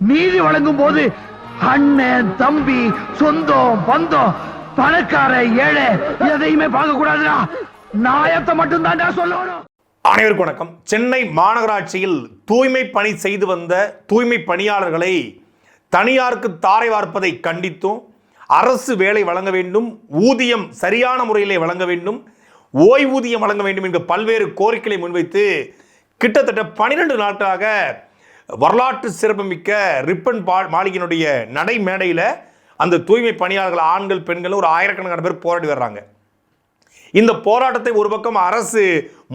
நீதி வழங்கும் போது அண்ணன் தம்பி சொந்தம் பந்தம் பணக்கார ஏழை எதையுமே பார்க்க கூடாதுடா. நாயத்தை மட்டும் தான்டா சொல்லணும். அனைவருக்கும் வணக்கம். சென்னை மாநகராட்சியில் தூய்மை பணி செய்து வந்த தூய்மை பணியாளர்களை தனியாருக்கு தாரை வார்ப்பதை கண்டித்தும் அரசு வேலை வழங்க வேண்டும் ஊதியம் சரியான முறையிலே வழங்க வேண்டும் ஓய்வூதியம் வழங்க வேண்டும் என்ற பல்வேறு கோரிக்கைகளை முன்வைத்து கிட்டத்தட்ட பனிரெண்டு நாட்களாக வரலாற்று சிறப்புமிக்க ரிப்பன் பா மாளிகையினுடைய நடைமேடையில் அந்த தூய்மை பணியாளர்கள் ஆண்கள் பெண்கள் ஒரு ஆயிரக்கணக்கான பேர் போராடி வர்றாங்க. இந்த போராட்டத்தை ஒரு பக்கம் அரசு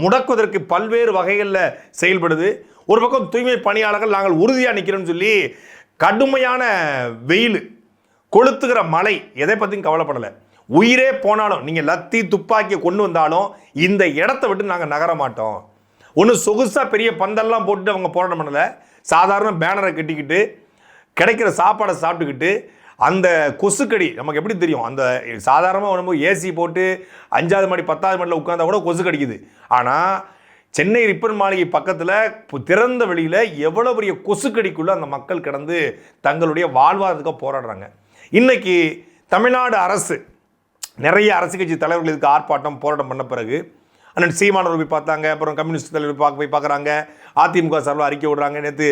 முடக்குவதற்கு பல்வேறு வகைகளில் செயல்படுது. ஒரு பக்கம் தூய்மை பணியாளர்கள் நாங்கள் உறுதியாக நிற்கிறோம்னு சொல்லி கடுமையான வெயில் கொளுத்துகிற மழை எதை பற்றியும் கவலைப்படலை. உயிரே போனாலும் நீங்கள் லத்தி துப்பாக்கியை கொண்டு வந்தாலும் இந்த இடத்த விட்டு நாங்கள் நகர மாட்டோம். ஒன்றும் சொகுசாக பெரிய பந்தல்லாம் போட்டு அவங்க போராட்டம் பண்ணலை. சாதாரண பேனரை கட்டிக்கிட்டு கிடைக்கிற சாப்பாடை சாப்பிட்டுக்கிட்டு அந்த கொசுக்கடி நமக்கு எப்படி தெரியும்? அந்த சாதாரணமாக நம்ம ஏசி போட்டு அஞ்சாவது மாடி பத்தாவது மாடியில் உட்காந்தா கூட கொசு கடிக்குது ஆனால் சென்னை ரிப்பன் மாளிகை பக்கத்தில் திறந்த வெளியில் எவ்வளோ பெரிய கொசுக்கடிக்குள்ளே அந்த மக்கள் கிடந்து தங்களுடைய வாழ்வாதாரத்துக்காக போராடுறாங்க. இன்றைக்கி தமிழ்நாடு அரசு நிறைய அரசு கட்சி தலைவர்கள் இதுக்கு ஆர்ப்பாட்டம் போராட்டம் பண்ண பிறகு அண்ணன் சீமானவர் போய் பார்த்தாங்க அப்புறம் கம்யூனிஸ்ட் தலைவர் பார்க்க போய் பார்க்குறாங்க. அதிமுக சார்பில் அறிக்கை விடுறாங்க. நேற்று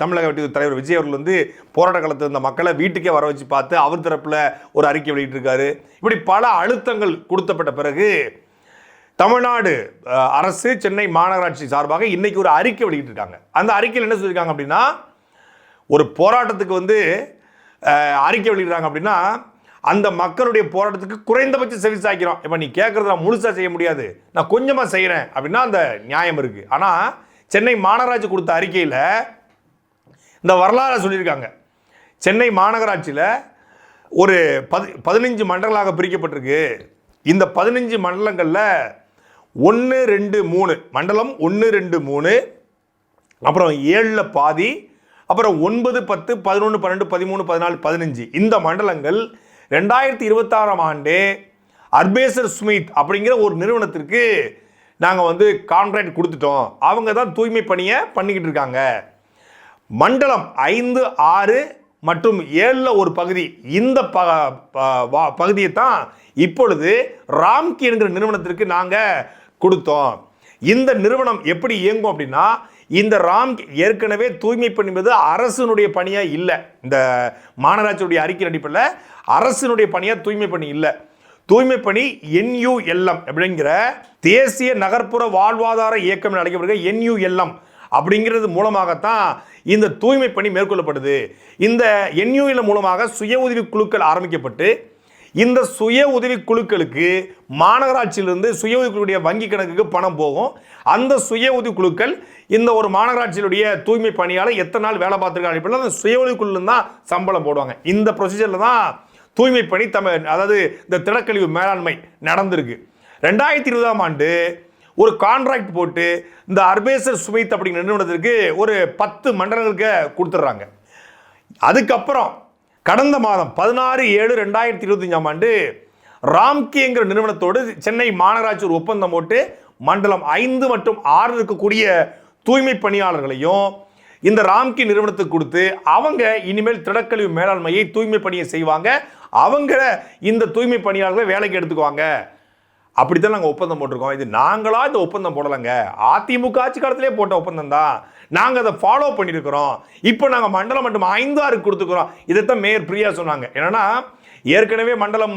தமிழக வெற்றி தலைவர் விஜய் அவர்கள் வந்து போராட்ட காலத்தில் இருந்த மக்களை வீட்டுக்கே வர வச்சு பார்த்து அவர் தரப்பில் ஒரு அறிக்கை வெளியிட்டிருக்காரு. இப்படி பல அழுத்தங்கள் கொடுத்தப்பட்ட பிறகு தமிழ்நாடு அரசு சென்னை மாநகராட்சி சார்பாக இன்னைக்கு ஒரு அறிக்கை வெளியிட்டிருக்காங்க. அந்த அறிக்கையில் என்ன சொல்லியிருக்காங்க அப்படின்னா ஒரு போராட்டத்துக்கு வந்து அறிக்கை வெளியிடுறாங்க அப்படின்னா அந்த மக்களுடைய போராட்டத்துக்கு குறைந்தபட்ச செவி சாய்க்கிறோம் இப்போ நீ கேட்குறது நான் முழுசாக செய்ய முடியாது. நான் கொஞ்சமாக செய்கிறேன் அப்படின்னா அந்த நியாயம் இருக்குது ஆனால் சென்னை மாநகராட்சி கொடுத்த அறிக்கையில் இந்த வரலாறை சொல்லியிருக்காங்க. சென்னை மாநகராட்சியில் ஒரு பதி பதினஞ்சு மண்டலங்களாக பிரிக்கப்பட்டிருக்கு. இந்த பதினஞ்சு மண்டலங்களில் ஒன்று ரெண்டு மூணு மண்டலம் ஒன்று ரெண்டு மூணு அப்புறம் ஏழில் பாதி அப்புறம் ஒன்பது பத்து பதினொன்று பன்னெண்டு பதிமூணு பதினாலு பதினஞ்சு. இந்த மண்டலங்கள் ரெண்டாயிரத்தி இருபத்தாறாம் ஆண்டு அர்பேசர் ஸ்மித் அப்படிங்கிற ஒரு நிறுவனத்திற்கு நாங்கள் வந்து கான்ட்ராக்ட் கொடுத்துட்டோம். அவங்க தான் தூய்மை பணியை பண்ணிக்கிட்டு இருக்காங்க. மண்டலம் ஐந்து ஆறு மற்றும் ஏழில் ஒரு பகுதி. இந்த ப ப- வா- பகுதியை தான் இப்பொழுது ராம்கி என்கிற நிறுவனத்திற்கு நாங்கள் கொடுத்தோம். இந்த நிறுவனம் எப்படி இயங்கும் அப்படின்னா இந்த ராம்கி ஏற்கனவே தூய்மை பணி என்பது அரசினுடைய பணியாக இல்லை. இந்த மாநகராட்சியுடைய அறிக்கை அடிப்படையில் அரசினுடைய பணியாக தூய்மை பணி இல்லை. தூய்மை பணி என்யூஎல்எம் அப்படிங்கிற தேசிய நகர்ப்புற வாழ்வாதார இயக்கம் அழைக்கப்படுகிற என்யூஎல்எம் அப்படிங்கிறது மூலமாகத்தான் இந்த தூய்மை பணி மேற்கொள்ளப்படுது. இந்த என்யூஎல்எம் மூலமாக சுய உதவி குழுக்கள் ஆரம்பிக்கப்பட்டு இந்த சுய உதவி குழுக்களுக்கு மாநகராட்சியிலிருந்து சுய உதவி குழுடைய வங்கி கணக்குக்கு பணம் போகும். அந்த சுய உதவி குழுக்கள் இந்த ஒரு மாநகராட்சியினுடைய தூய்மை பணியாளர் எத்தனை நாள் வேலை பார்த்துருக்காங்க அப்படின்னா அந்த சுய உதவி குழுல தான் சம்பளம் போடுவாங்க. இந்த ப்ரொசீஜரில் தான் தூய்மை பணி தமிழ் அதாவது இந்த திடக்கழிவு மேலாண்மை நடந்திருக்கு. ரெண்டாயிரத்தி இருபதாம் ஆண்டு ஒரு கான்ட்ராக்ட் போட்டு இந்த அர்பேசர் சுமித் அப்படிங்கிற நிறுவனத்திற்கு ஒரு பத்து மண்டலங்களுக்கு கொடுத்துட்றாங்க. அதுக்கப்புறம் கடந்த மாதம் பதினாறு ஏழு ரெண்டாயிரத்தி இருபத்தஞ்சாம் ஆண்டு ராம்கேங்கிற நிறுவனத்தோடு சென்னை மாநகராட்சி ஒரு ஒப்பந்தம் போட்டு மண்டலம் ஐந்து மற்றும் ஆறு இருக்கக்கூடிய தூய்மை பணியாளர்களையும் இந்த ராம்கி நிறுவனத்துக்கு கொடுத்து அவங்க இனிமேல் திடக்கழிவு மேலாண்மையை தூய்மை பணியை செய்வாங்க. அவங்க இந்த தூய்மை பணியாளர்களை வேலைக்கு எடுத்துக்குவாங்க. அப்படித்தான் நாங்கள் ஒப்பந்தம் போட்டிருக்கோம். இது நாங்களாக இந்த ஒப்பந்தம் போடலைங்க. அதிமுக ஆட்சி காலத்திலே போட்ட ஒப்பந்தம் தான். நாங்கள் அதை ஃபாலோ பண்ணியிருக்கிறோம். இப்போ நாங்கள் மண்டலம் மட்டும் ஐந்து ஆறுக்கு கொடுத்துக்கிறோம். இதைத்தான் மேயர் பிரியா சொன்னாங்க. என்னன்னா ஏற்கனவே மண்டலம்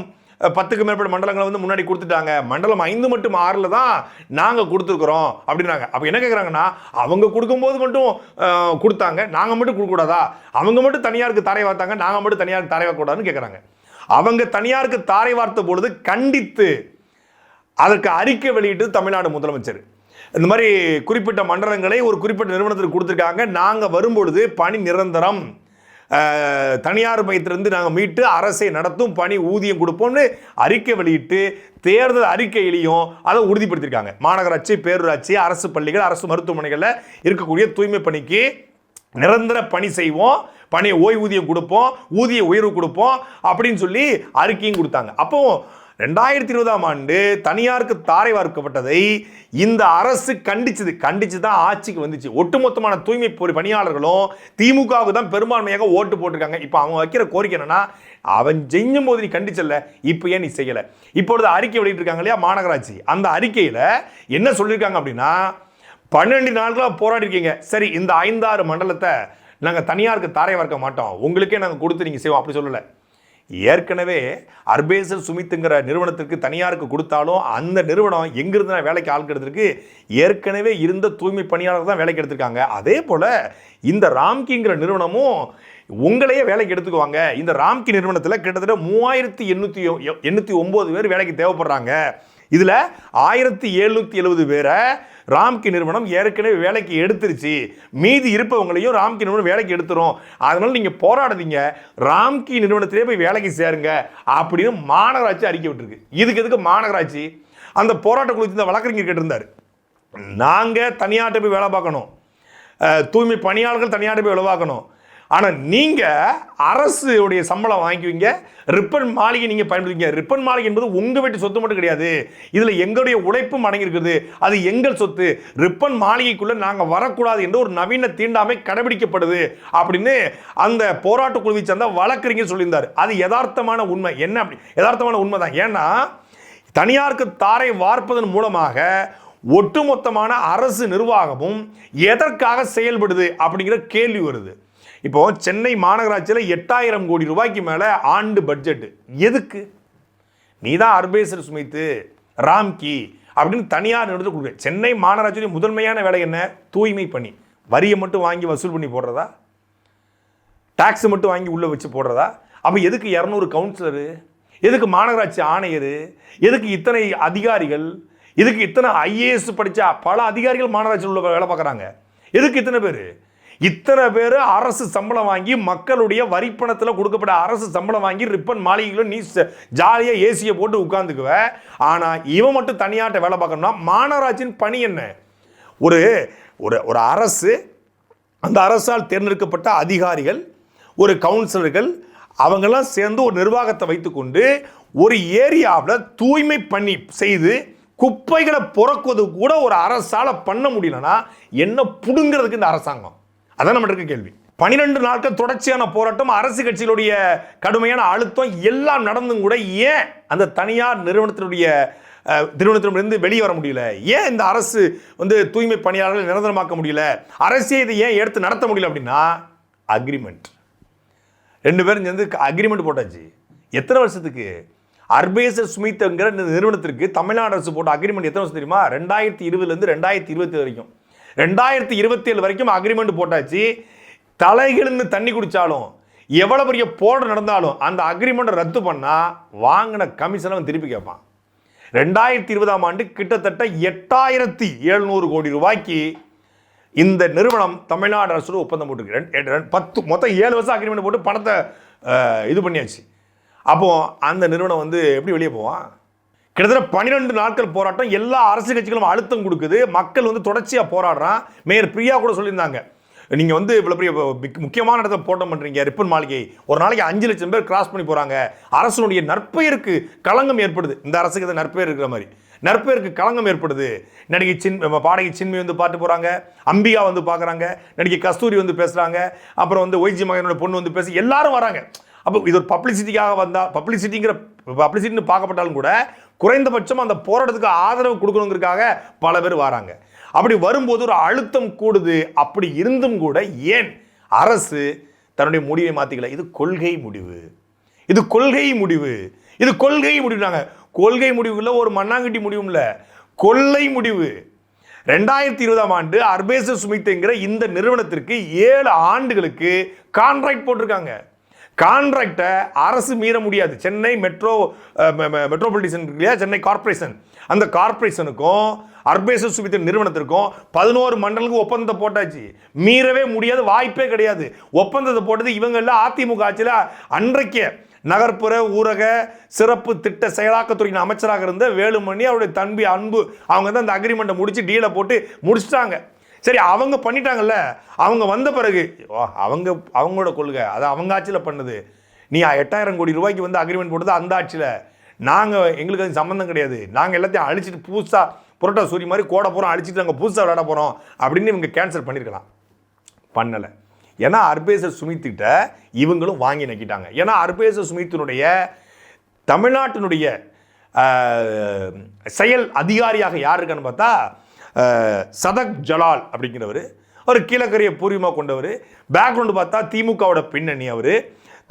பத்துக்கு மேற்பட்ட மண்டலங்களை வந்து முன்னாடி கொடுத்துட்டாங்க. மண்டலம் ஐந்து மட்டும் ஆறில் தான் நாங்கள் கொடுத்துருக்குறோம் அப்படின்னாங்க. அப்போ என்ன கேட்குறாங்கன்னா அவங்க கொடுக்கும்போது மட்டும் கொடுத்தாங்க. நாங்கள் மட்டும் கொடுக்கக்கூடாதா? அவங்க மட்டும் தனியாருக்கு தரைய வார்த்தாங்க. நாங்கள் மட்டும் தனியாருக்கு தாரை வார்க்கக்கூடாதுன்னு கேட்குறாங்க அவங்க தனியாருக்கு தாரை வார்த்த பொழுது கண்டித்து அதற்கு அறிக்கை வெளியிட்டு தமிழ்நாடு முதலமைச்சர். இந்த மாதிரி குறிப்பிட்ட மண்டலங்களை ஒரு குறிப்பிட்ட நிறுவனத்திற்கு கொடுத்துருக்காங்க. நாங்கள் வரும்பொழுது பணி நிரந்தரம். தனியார் மையத்திலிருந்து நாங்கள் மீட்டு அரசை நடத்தும் பணி ஊதியம் கொடுப்போம்னு அறிக்கை வெளியிட்டு தேர்தல் அறிக்கையிலையும் அதை உறுதிப்படுத்தியிருக்காங்க. மாநகராட்சி பேரூராட்சி அரசு பள்ளிகள் அரசு மருத்துவமனைகளில் இருக்கக்கூடிய தூய்மை பணிக்கு நிரந்தர பணி செய்வோம். பணி ஓய்வூதியம் கொடுப்போம் ஊதிய உயர்வு கொடுப்போம் அப்படின்னு சொல்லி அறிக்கையும் கொடுத்தாங்க. அப்போ ரெண்டாயிரத்தி இருபதாம் ஆண்டு தனியாருக்கு தாரை வார்க்கப்பட்டதை இந்த அரசு கண்டிச்சது. கண்டிச்சு தான் ஆட்சிக்கு வந்துச்சு. ஒட்டுமொத்தமான தூய்மை பொறி பணியாளர்களும் திமுகவுக்கு தான் பெரும்பான்மையாக ஓட்டு போட்டிருக்காங்க. இப்போ அவங்க வைக்கிற கோரிக்கை என்னன்னா அவன் செய்யும் போது நீ கண்டிச்சல்ல இப்போ ஏன் நீ செய்யலை? இப்பொழுது அறிக்கை வெளியிட்டிருக்காங்க இல்லையா மாநகராட்சி. அந்த அறிக்கையில் என்ன சொல்லியிருக்காங்க அப்படின்னா பன்னெண்டு நாட்களாக போராடி இருக்கீங்க சரி இந்த ஐந்தாறு மண்டலத்தை நாங்கள் தனியாருக்கு தாரை வறக்க மாட்டோம். உங்களுக்கே நாங்கள் கொடுத்து நீங்கள் செய்வோம். அப்படி சொல்லலை. ஏற்கனவே அர்பேசர் சுமித்துங்கிற நிறுவனத்திற்கு தனியாருக்கு கொடுத்தாலும் அந்த நிறுவனம் எங்கிருந்து நான் வேலைக்கு ஆள் எடுத்திருக்கு ஏற்கனவே இருந்த தூய்மை பணியாளர் தான் வேலைக்கு எடுத்திருக்காங்க. அதே போல் இந்த ராம்கிங்கிற நிறுவனமும் உங்களையே வேலைக்கு எடுத்துக்குவாங்க. இந்த ராம்கி நிறுவனத்தில் கிட்டத்தட்ட மூவாயிரத்தி எண்ணூற்றி எண்ணூற்றி ஒம்பது பேர் வேலைக்கு தேவைப்படுறாங்க. இதில் ஆயிரத்தி எழுநூற்றி எழுபது பேரை ராம்கி நிறுவனம் ஏற்கனவே வேலைக்கு எடுத்துருச்சு. மீதி இருப்பவங்களையும் ராம்கி நிறுவனம் வேலைக்கு எடுத்துரும். அதனால நீங்கள் போராடுதீங்க. ராம்கி நிறுவனத்திலே போய் வேலைக்கு சேருங்க. அப்படின்னு மாநகராட்சி அறிக்கை விட்டுருக்கு. இதுக்கு எதுக்கு மாநகராட்சி? அந்த போராட்ட குழு இந்த வழக்கறிஞர் கேட்டிருந்தார். நாங்கள் தனியார்ட்ட போய் வேலை பார்க்கணும். தூய்மை பணியாளர்கள் தனியார்ட்ட போய் வேலை பார்க்கணும். ஆனால் நீங்கள் அரசு உடைய சம்பளம் வாங்கிக்குவீங்க. ரிப்பன் மாளிகை நீங்கள் பயன்படுத்துவீங்க ரிப்பன் மாளிகை என்பது உங்கள் வீட்டு சொத்து மட்டும் கிடையாது. இதில் எங்களுடைய உழைப்பும் அடங்கியிருக்குது. அது எங்கள் சொத்து. ரிப்பன் மாளிகைக்குள்ளே நாங்கள் வரக்கூடாது என்று ஒரு நவீன தீண்டாமை கடைபிடிக்கப்படுது. அப்படின்னு அந்த போராட்ட குழுவை சேர்ந்த வழக்கறிஞர் சொல்லியிருந்தார். அது யதார்த்தமான உண்மை. என்ன அப்படி? யதார்த்தமான உண்மை தான் ஏன்னா தனியாருக்கு தாரை வார்ப்பதன் மூலமாக ஒட்டுமொத்தமான அரசு நிர்வாகமும் எதற்காக செயல்படுது அப்படிங்கிற கேள்வி வருது. இப்போ சென்னை மாநகராட்சியில் எட்டாயிரம் கோடி ரூபாய்க்கு மேலே ஆண்டு பட்ஜெட் எதுக்கு? நீ தான் அர்பேசர் சுமித்து ராம்கி அப்படின்னு தனியார் நிறுவனத்தை கொடுக்குற. சென்னை மாநகராட்சியுடைய முதன்மையான வேலை என்ன? தூய்மை பணி. வரியை மட்டும் வாங்கி வசூல் பண்ணி போடுறதா? டாக்ஸ் மட்டும் வாங்கி உள்ளே வச்சு போடுறதா? அப்போ எதுக்கு இரநூறு கவுன்சிலரு எதுக்கு மாநகராட்சி ஆணையர்? எதுக்கு இத்தனை அதிகாரிகள்? எதுக்கு இத்தனை ஐஏஎஸ் படித்த பல அதிகாரிகள் மாநகராட்சியில் உள்ள வேலை பார்க்குறாங்க? எதுக்கு இத்தனை பேர்? இத்தனை பேர் அரசு சம்பளம் வாங்கி மக்களுடைய வரிப்பணத்தில் கொடுக்கப்பட்ட அரசு சம்பளம் வாங்கி ரிப்பன் மாளிகைகளும் நீ ஜாலியாக ஏசியை போட்டு உட்காந்துக்குவ ஆனால் இவன் மட்டும் தனியாட்ட வேலை பார்க்கணும்னா மாநகராட்சியின் பணி என்ன? ஒரு ஒரு ஒரு அரசு அந்த அரசால் தேர்ந்தெடுக்கப்பட்ட அதிகாரிகள் ஒரு கவுன்சிலர்கள் அவங்கெல்லாம் சேர்ந்து ஒரு நிர்வாகத்தை வைத்துக்கொண்டு ஒரு ஏரியாவில் தூய்மை பண்ணி செய்து குப்பைகளை புறக்குவது கூட ஒரு அரசால் பண்ண முடியலன்னா என்ன புடுங்கிறதுக்கு இந்த அரசாங்கம்? அதான் நம்ம இருக்க கேள்வி. பனிரெண்டு நாட்கள் தொடர்ச்சியான போராட்டம் அரசு கட்சிகளுடைய கடுமையான அழுத்தம் எல்லாம் நடந்தும் கூட ஏன் அந்த தனியார் நிறுவனத்தினுடைய அஹ், நிறுவனத்திலிருந்து வெளியே வர முடியல? ஏன் இந்த அரசு வந்து தூய்மை பணியாளர்களை நிரந்தரமாக்க முடியல? அரசே இதை ஏன் எடுத்து நடத்த முடியல அப்படின்னா அக்ரிமெண்ட் ரெண்டு பேரும் சேர்ந்து அக்ரிமெண்ட் போட்டாச்சு. எத்தனை வருஷத்துக்கு? அர்பேசர் சுமித்ங்கிற இந்த நிறுவனத்திற்கு தமிழ்நாடு அரசு போட்ட அக்ரிமெண்ட் எத்தனை வருஷம் தெரியுமா? ரெண்டாயிரத்தி இருபதுலேருந்து ரெண்டாயிரத்தி இருபத்தி வரைக்கும். ரெண்டாயிரத்தி இருபத்தி ஏழு வரைக்கும் அக்ரிமெண்ட் போட்டாச்சு. தலைகிழந்து தண்ணி குடித்தாலும் எவ்வளோ பெரிய போட நடந்தாலும் அந்த அக்ரிமெண்ட்டை ரத்து பண்ணால் வாங்கின கமிஷனை அவன் திருப்பி கேட்பான். ரெண்டாயிரத்தி இருபதாம் ஆண்டு கிட்டத்தட்ட எட்டாயிரத்தி எழுநூறு கோடி ரூபாய்க்கு இந்த நிறுவனம் தமிழ்நாடு அரசோட ஒப்பந்தம் போட்டுருக்கு. ரெண்டு- ரெண்டு- பத்து மொத்தம் ஏழு வருஷம் அக்ரிமெண்ட் போட்டு பணத்தை இது பண்ணியாச்சு. அப்போது அந்த நிறுவனம் வந்து எப்படி வெளியே போவான்? கிட்டத்தட்ட பன்னிரெண்டு நாட்கள் போராட்டம். எல்லா அரசு கட்சிகளும் அழுத்தம் கொடுக்குது. மக்கள் வந்து தொடர்ச்சியாக போராடுறான். மேயர் பிரியா கூட சொல்லியிருந்தாங்க. நீங்க வந்து இவ்வளவு பெரிய முக்கியமான இடத்த போட்டம் பண்றீங்க. ரிப்பன் மாளிகை. ஒரு நாளைக்கு அஞ்சு லட்சம் பேர் கிராஸ் பண்ணி போறாங்க. அரசனுடைய நற்பெயருக்கு களங்கம் ஏற்படுது. இந்த அரசுக்கு இது நற்பெயர் இருக்கிற மாதிரி. நற்பெயருக்கு களங்கம் ஏற்படுது. நடிகை சின் பாடகி சின்மி வந்து பார்த்து போறாங்க அம்பிகா வந்து பார்க்குறாங்க நடிகை கஸ்தூரி வந்து பேசுறாங்க. அப்புறம் வந்து ஒய்ஜி மகனோட பொண்ணு வந்து பேசி எல்லாரும் வராங்க. அப்போ இது ஒரு பப்ளிசிட்டிக்காக வந்தால் பப்ளிசிட்டிங்கிற பப்ளிசிட்டின்னு பார்க்கப்பட்டாலும் கூட குறைந்தபட்சம் அந்த போராட்டத்துக்கு ஆதரவு கொடுக்கணுங்கிறதுக்காக பல பேர் வராங்க. அப்படி வரும்போது ஒரு அழுத்தம் கூடுது. அப்படி இருந்தும் கூட ஏன்? அரசு தன்னுடைய முடிவை மாற்றிக்கல இது கொள்கை முடிவு. இது கொள்கை முடிவு. இது கொள்கை முடிவுனாங்க. கொள்கை முடிவுல ஒரு மண்ணாங்கட்டி முடிவும் கொள்ளை முடிவு. ரெண்டாயிரத்தி இருபதாம் ஆண்டு அர்பேச சுமித்துங்கிற இந்த நிறுவனத்திற்கு ஏழு ஆண்டுகளுக்கு கான்ட்ராக்ட் போட்டிருக்காங்க. கான்ட்ராக்டை அரசு மீற முடியாது. சென்னை மெட்ரோ மெட்ரோபாலிட்டிசன் இல்லையா? சென்னை கார்ப்பரேஷன் அந்த கார்ப்பரேஷனுக்கும் அர்பேச சுமித்தின் நிறுவனத்திற்கும் பதினோரு மண்டலுக்கு ஒப்பந்தத்தை போட்டாச்சு. மீறவே முடியாது வாய்ப்பே கிடையாது. ஒப்பந்தத்தை போட்டது இவங்க எல்லாம் அதிமுக ஆட்சியில் அன்றைக்கே நகர்ப்புற ஊரக சிறப்பு திட்ட செயலாக்கத்துறையின் அமைச்சராக இருந்த வேலுமணி அவருடைய தம்பி அன்பு அவங்க தான் அந்த அக்ரிமெண்ட்டை முடிச்சு டீலை போட்டு முடிச்சிட்டாங்க. சரி அவங்க பண்ணிட்டாங்கல்ல. அவங்க வந்த பிறகு ஓ, அவங்க அவங்களோட கொள்கை அது அவங்க ஆட்சியில் பண்ணுது. நீ எட்டாயிரம் கோடி ரூபாய்க்கு வந்து அக்ரிமெண்ட் போட்டது அந்த ஆட்சியில். நாங்கள் எங்களுக்கு அது சம்மந்தம் கிடையாது. நாங்கள் எல்லாத்தையும் அழிச்சிட்டு புதுசாக புரோட்டா சூரிய மாதிரி கோடை போகிறோம் அழிச்சிட்டு நாங்கள் புதுசாக விளையாட போகிறோம் அப்படின்னு இவங்க கேன்சல் பண்ணியிருக்கலாம் பண்ணலை. ஏன்னா அர்பேச சுமித்துக்கிட்ட இவங்களும் வாங்கி நக்கிட்டாங்க. ஏன்னா அர்பேச சுமித்தினுடைய தமிழ்நாட்டினுடைய செயல் அதிகாரியாக யார் இருக்கான்னு பார்த்தா சதக் ஜலால் அப்படிங்கிறவர். ஒரு கீழக்கரையை பூர்வமாக கொண்டவர். பேக்ரவுண்டு பார்த்தா திமுகவோட பின்னணி அவர்.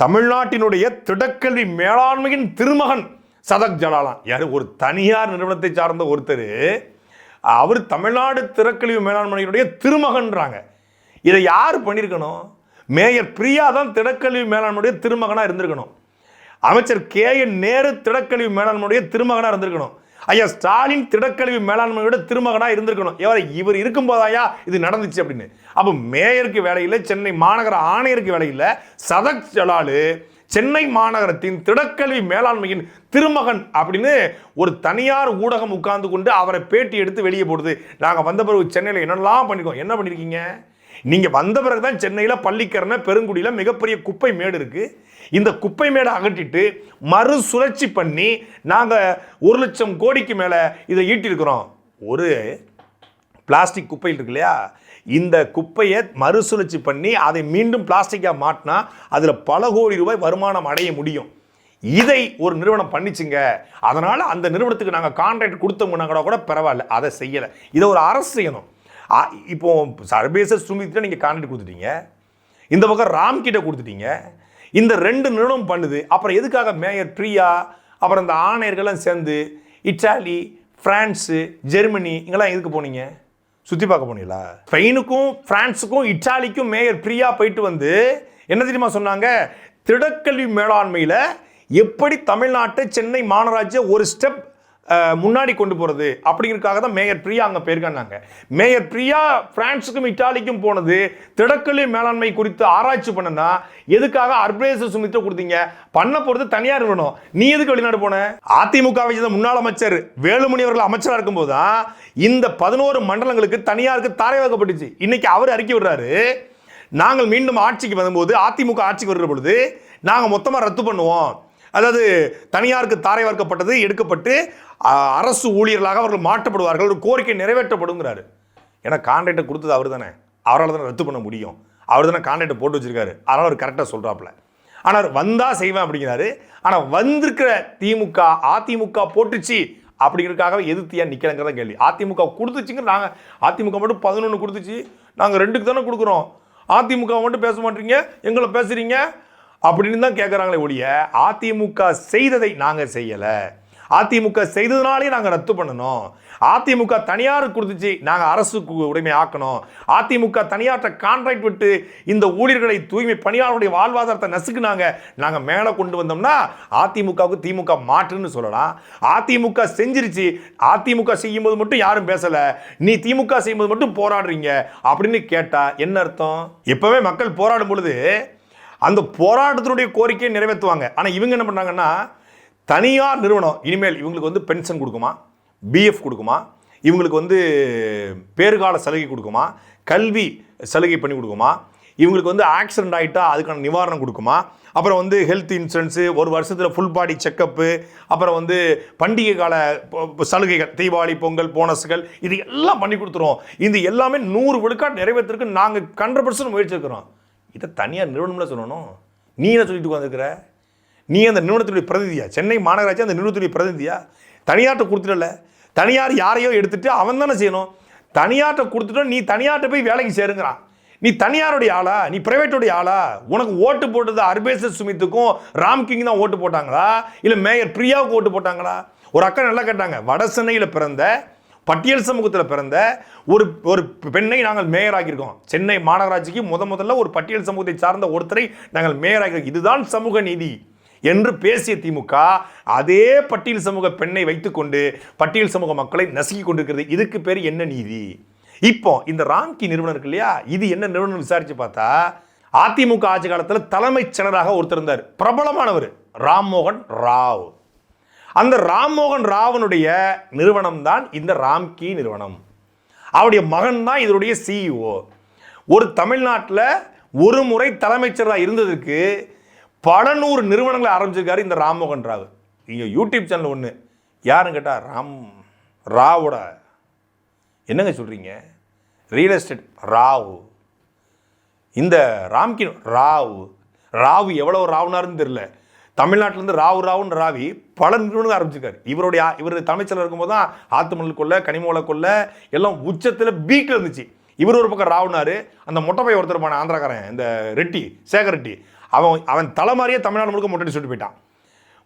தமிழ்நாட்டினுடைய திடக்கல்வி மேலாண்மையின் திருமகன் சதக் ஜலாலாம் யார்? ஒரு தனியார் நிறுவனத்தை சார்ந்த ஒருத்தர். அவர் தமிழ்நாடு திறக்கல்வி மேலாண்மையினுடைய திருமகன்றாங்க. இதை யார் பண்ணியிருக்கணும் மேயர் பிரியா தான் திடக்கல்வி மேலாண்மையுடைய திருமகனாக இருந்திருக்கணும். அமைச்சர் கே என் நேரு திடக்கல்வி மேலாண்மையுடைய திருமகனாக இருந்திருக்கணும். ஐயா ஸ்டாலின் திடக்கல்வி மேலாண்மையோட திருமகனாக இருந்திருக்கணும். எவரை இவர் இருக்கும்போதாயா இது நடந்துச்சு அப்படின்னு. அப்போ மேயருக்கு வேலையில் சென்னை மாநகர ஆணையருக்கு வேலையில் சதக் ஜலாலு சென்னை மாநகரத்தின் திடக்கல்வி மேலாண்மையின் திருமகன் அப்படின்னு ஒரு தனியார் ஊடகம் உட்கார்ந்து கொண்டு அவரை பேட்டி எடுத்து வெளியே போடுது. நாங்கள் வந்த பிறகு சென்னையில் என்னெல்லாம் பண்ணிருக்கோம்? என்ன பண்ணியிருக்கீங்க நீங்கள் வந்த பிறகு தான் சென்னையில் பள்ளிக்கரணை பெருங்குடியில் மிகப்பெரிய குப்பை மேடு இருக்குது இந்த குப்பை மேடை அகட்டிட்டு மறுசுழற்சி பண்ணி நாங்கள் ஒரு லட்சம் கோடிக்கு மேலே இதை ஈட்டியிருக்கிறோம். ஒரு பிளாஸ்டிக் குப்பையில் இருக்கு இல்லையா? இந்த குப்பையை மறுசுழற்சி பண்ணி அதை மீண்டும் பிளாஸ்டிக்காக மாட்டினா அதில் பல கோடி ரூபாய் வருமானம் அடைய முடியும். இதை ஒரு நிறுவனம் பண்ணிச்சுங்க. அதனால் அந்த நிறுவனத்துக்கு நாங்கள் கான்ட்ராக்ட் கொடுத்தோம்னா கூட கூட பரவாயில்ல. அதை செய்யலை. இதை ஒரு அரசு செய்யணும். இப்போ சர்வேச சுமித்திட்ட நீங்கள் கான்ட்ராக்ட் கொடுத்துட்டீங்க. இந்த பக்கம் ராம் கிட்ட கொடுத்துட்டீங்க. இந்த ரெண்டு நிறுவனம் பண்ணுது. அப்புறம் எதுக்காக மேயர் பிரியா அப்புறம் இந்த ஆணையர்கள்லாம் சேர்ந்து இட்டாலி ஃப்ரான்ஸு ஜெர்மனி இங்கெல்லாம் எதுக்கு போனீங்க? சுற்றி பார்க்க போனீங்களா? ஸ்பெயினுக்கும் ஃப்ரான்ஸுக்கும் இட்டாலிக்கும் மேயர் பிரியா போயிட்டு வந்து என்ன தெரியுமா சொன்னாங்க? திடக்கல்வி மேலாண்மையில் எப்படி தமிழ்நாட்டை சென்னை மாநகராட்சியை ஒரு ஸ்டெப் முன்னாடி கொண்டு போகிறது அப்படிங்கிறதுக்காக தான் மேயர் பிரியா அங்கே போயிருக்காங்க மேயர் பிரியா பிரான்ஸுக்கும் இட்டாலிக்கும் போனது திடக்கல்வி மேலாண்மை குறித்து ஆராய்ச்சி பண்ணனா எதுக்காக அர்பேச சுமித்த கொடுத்தீங்க? பண்ண போகிறது தனியார் நிறுவனம். நீ எதுக்கு வெளிநாடு போன? அதிமுகவை சேர்ந்த முன்னாள் அமைச்சர் வேலுமணி அவர்கள் அமைச்சராக இருக்கும்போது தான் இந்த பதினோரு மண்டலங்களுக்கு தனியாருக்கு தாரை வைக்கப்பட்டுச்சு இன்னைக்கு அவர் அறிக்கை விடுறாரு. நாங்கள் மீண்டும் ஆட்சிக்கு வரும்போது அதிமுக ஆட்சிக்கு வருகிற பொழுது நாங்கள் மொத்தமாக ரத்து பண்ணுவோம். அதாவது தனியாருக்கு தாரை வார்க்கப்பட்டது எடுக்கப்பட்டு அ, அரசு ஊழியர்களாக அவர்கள் மாற்றப்படுவார்கள் ஒரு கோரிக்கை நிறைவேற்றப்படுங்கிறாரு. ஏன்னா கான்ட்ராக்டை கொடுத்தது அவர் தானே அவரால் தானே ரத்து பண்ண முடியும். அவர் தானே கான்ட்ராக்டை போட்டு வச்சிருக்காரு. அதனால் அவர் கரெக்டாக சொல்கிறாப்புல ஆனால் அவர் செய்வேன் அப்படிங்கிறாரு. ஆனால் வந்திருக்கிற திமுக அதிமுக போட்டுச்சு அப்படிங்கிறதுக்காக எதிர்த்தியா நிற்கிறங்கிறத கேள்வி. அதிமுக கொடுத்துச்சுங்க நாங்கள் அதிமுக மட்டும் பதினொன்று கொடுத்துச்சு. நாங்கள் ரெண்டுக்கு தானே கொடுக்குறோம். அதிமுக மட்டும் பேச மாட்டீங்க. எங்களை பேசுகிறீங்க அப்படின்னு தான் கேட்குறாங்களே ஒழிய அதிமுக செய்ததை நாங்கள் செய்யலை. அதிமுக செய்ததுனாலே நாங்கள் ரத்து பண்ணணும். அதிமுக தனியார் கொடுத்துச்சு நாங்கள் அரசுக்கு உடைமை ஆக்கணும். அதிமுக தனியார்ட்ட கான்ட்ராக்ட் விட்டு இந்த ஊழியர்களை தூய்மை பணியாளருடைய வாழ்வாதாரத்தை நசுக்குனாங்க. நாங்கள் மேலே கொண்டு வந்தோம்னா அதிமுகவுக்கு திமுக மாற்றுன்னு சொல்லலாம். அதிமுக செஞ்சிருச்சு அதிமுக செய்யும்போது மட்டும் யாரும் பேசலை. நீ திமுக செய்யும்போது மட்டும் போராடுறீங்க அப்படின்னு கேட்டால் என்ன அர்த்தம்? எப்பவுமே மக்கள் போராடும் பொழுது அந்த போராட்டத்தினுடைய கோரிக்கையை நிறைவேற்றுவாங்க. ஆனால் இவங்க என்ன பண்ணாங்கன்னா தனியார் நிறுவனம் இனிமேல் இவங்களுக்கு வந்து பென்ஷன் கொடுக்குமா? பிஎஃப் கொடுக்குமா? இவங்களுக்கு வந்து பேறுகால சலுகை கொடுக்குமா? கல்வி சலுகை பண்ணி கொடுக்குமா? இவங்களுக்கு வந்து ஆக்சிடென்ட் ஆகிட்டா அதுக்கான நிவாரணம் கொடுக்குமா? அப்புறம் வந்து ஹெல்த் இன்சூரன்ஸு ஒரு வருஷத்தில் ஃபுல் பாடி செக்கப்பு அப்புறம் வந்து பண்டிகை கால சலுகைகள் தீபாவளி பொங்கல் போனஸ்கள் இது எல்லாம் பண்ணி கொடுத்துருவோம். இது எல்லாமே நூறு விழுக்காடு நிறைவேற்றுறதுக்கு நாங்கள் ஹண்ட்ரட் பர்சன்ட் முயற்சி இருக்கிறோம் இதை தனியார் நிறுவனம்ல சொல்லணும். நீ என்ன சொல்லிட்டு உட்காந்துருக்கிற நீ அந்த நிறுவனத்துடைய பிரதிநிதியா? சென்னை மாநகராட்சி அந்த நிறுவனத்துடைய பிரதிநிதியா? தனியார்ட்ட கொடுத்துடல. தனியார் யாரையோ எடுத்துட்டு அவன் தானே செய்யணும். தனியார்ட்ட கொடுத்துட்டோம் நீ தனியார்ட்ட போய் வேலைக்கு சேருங்கிறான். நீ தனியாருடைய ஆளா? நீ பிரைவேட்டுடைய ஆளா? உனக்கு ஓட்டு போட்டது அர்பேசர் சுமித்துக்கும் ராம்கிங் தான் ஓட்டு போட்டாங்களா? இல்லை மேயர் பிரியாவுக்கு ஓட்டு போட்டாங்களா? ஒரு அக்கா நல்லா கேட்டாங்க. வட சென்னையில் பிறந்த பட்டியல் சமூகத்தில் பிறந்த ஒரு ஒரு பெண்ணை நாங்கள் மேயராகியிருக்கோம் சென்னை மாநகராட்சிக்கு முத முதல்ல ஒரு பட்டியல் சமூகத்தை சார்ந்த ஒருத்தரை நாங்கள் மேயர் இதுதான் சமூக நீதி என்று பேசிய திமுக அதே பட்டியல் சமூக பெண்ணை வைத்துக்கொண்டு பட்டியல் சமூக மக்களை நசுக்கி கொண்டிருக்கிறது. இதுக்கு பேர் என்ன நீதி? இப்போ இந்த ராம்கி நிறுவனம் இருக்கு இல்லையா? இது என்ன நிறுவனம் விசாரிச்சு பார்த்தா அதிமுக ஆட்சி காலத்தில் தலைமைச் செயலராக ஒருத்தர் இருந்தார். பிரபலமானவர் ராம்மோகன் ராவ். அந்த ராம்மோகன் ராவனுடைய நிறுவனம் தான் இந்த ராம்கி நிறுவனம். அவருடைய மகன் தான் இதனுடைய சிஇஓ ஒரு தமிழ்நாட்டில் ஒரு முறை தலைமைச்சராக இருந்ததுக்கு பல நூறு நிறுவனங்களை ஆரம்பிச்சிருக்காரு இந்த ராம்மோகன் ராவ். இங்கே யூடியூப் சேனல் ஒன்று யாருன்னு கேட்டால் ராம் ராவோட. என்னங்க சொல்கிறீங்க ரியல் எஸ்டேட் ராவ். இந்த ராம்கி ராவ். ராவு எவ்வளோ ராவ்னாருன்னு தெரியல. தமிழ்நாட்டிலேருந்து ராவு ராவுன்னு ராவி பல நிறுவனங்கள் ஆரம்பிச்சிருக்காரு. இவருடைய இவர் தமிழ்ச்சல் இருக்கும்போது தான் ஆத்துமணல் கொள்ள கனிமூல கொள்ள எல்லாம் உச்சத்தில் பீக்கில் இருந்துச்சு. இவர் ஒரு பக்கம் ராவுனாரு அந்த மொட்டை பையன் ஒருத்தர் போன ஆந்திராக்காரன் இந்த ரெட்டி சேகர் ரெட்டி. அவன் அவன் தலைமாரியே தமிழ்நாடு முழுக்க மொட்டை சொல்லிட்டு போயிட்டான்.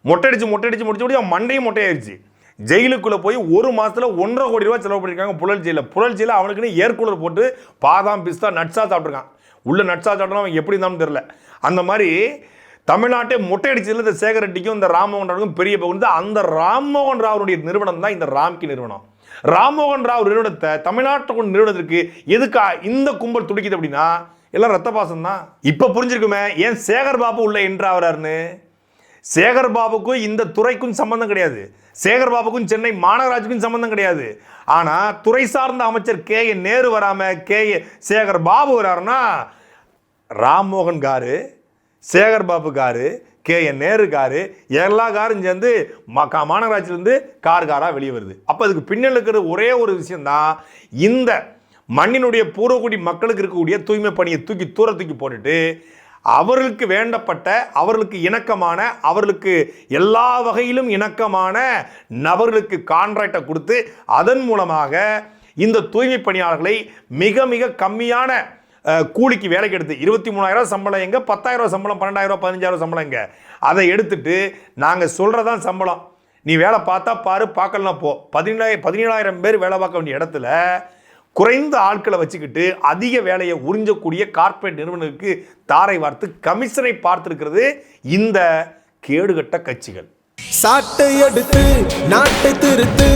மொட்டடிச்சு மொட்டடிச்சு முடிச்சு முடிச்சு அவன் மண்டையும் மொட்டையாயிருச்சு ஜெயிலுக்குள்ளே போய் ஒரு மாதத்தில் ஒன்றரை கோடி ரூபா செலவு பண்ணியிருக்காங்க புழல் ஜெயிலில். புழல் ஜெயிலில் அவனுக்குன்னு ஏர் கூலர் போட்டு பாதாம் பிஸ்தா நட்ஸாக சாப்பிட்ருக்கான் உள்ள நட்ஸாக சாப்பிட்டா அவன் எப்படி இருந்தாலும் தெரில அந்த மாதிரி தமிழ்நாட்டை மொட்டையடிச்சதுல இந்த சேகர் ரெட்டிக்கும் இந்த ராம்மோகன் ராவுக்கும் பெரிய பகுதி அந்த ராம்மோகன் ராவனுடைய நிறுவனம் தான் இந்த ராம்கி நிறுவனம். ராம்மோகன் ராவ் நிறுவனத்தை தமிழ்நாட்டு கொண்டு நிறுவனத்திற்கு எதுக்கா இந்த கும்பல் துடிக்குது அப்படின்னா எல்லாம் ரத்த பாசம் தான். இப்போ புரிஞ்சிருக்குமே ஏன் சேகர் பாபு உள்ள என்றாவறாருன்னு சேகர் பாபுக்கும் இந்த துறைக்கும் சம்பந்தம் கிடையாது. சேகர் பாபுக்கும் சென்னை மாநகராட்சிக்கும் சம்பந்தம் கிடையாது. ஆனால் துறை சார்ந்த அமைச்சர் கே. ஏ. நேரு வராம கே. ஏ. சேகர் பாபு வராருன்னா ராம்மோகன் காரு சேகர் பாபு காரு கே என் நேரு காரு எல்லா காரும் சேர்ந்து மா- கா- மாநகராட்சியிலேருந்து கார் காராக வெளியே வருது. அப்போ அதுக்கு பின்னல் இருக்கிற ஒரே ஒரு விஷயந்தான் இந்த மண்ணினுடைய பூர்வக்குடி மக்களுக்கு இருக்கக்கூடிய தூய்மை பணியை தூக்கி தூர தூக்கி போட்டுட்டு அவர்களுக்கு வேண்டப்பட்ட அவர்களுக்கு இணக்கமான அவர்களுக்கு எல்லா வகையிலும் இணக்கமான நபர்களுக்கு கான்ட்ராக்டை கொடுத்து அதன் மூலமாக இந்த தூய்மை பணியாளர்களை மிக மிக கம்மியான கூலிக்கு வேலைக்கு எடுத்து இருபத்தி மூணாயிரம் சம்பளம் எங்கே பத்தாயிரம் சம்பளம் பன்னெண்டாயிரம் ரூபாய், பதினஞ்சாயிரம் சம்பளம் எங்கே? அதை எடுத்துட்டு நாங்கள் சொல்கிறதான் சம்பளம். நீ வேலை பார்த்தா பாரு பார்க்கலாம் போ. பதினேழாயிரம் பதினேழாயிரம் பேர் வேலை பார்க்க வேண்டிய இடத்துல குறைந்த ஆட்களை வச்சுக்கிட்டு அதிக வேலையை உறிஞ்சக்கூடிய கார்ப்பரேட் நிறுவனத்துக்கு தாரை வார்த்து கமிஷனை பார்த்துருக்கிறது இந்த கேடுகட்ட கட்சிகள். சாட்டை எடுத்து நாட்டை திருத்து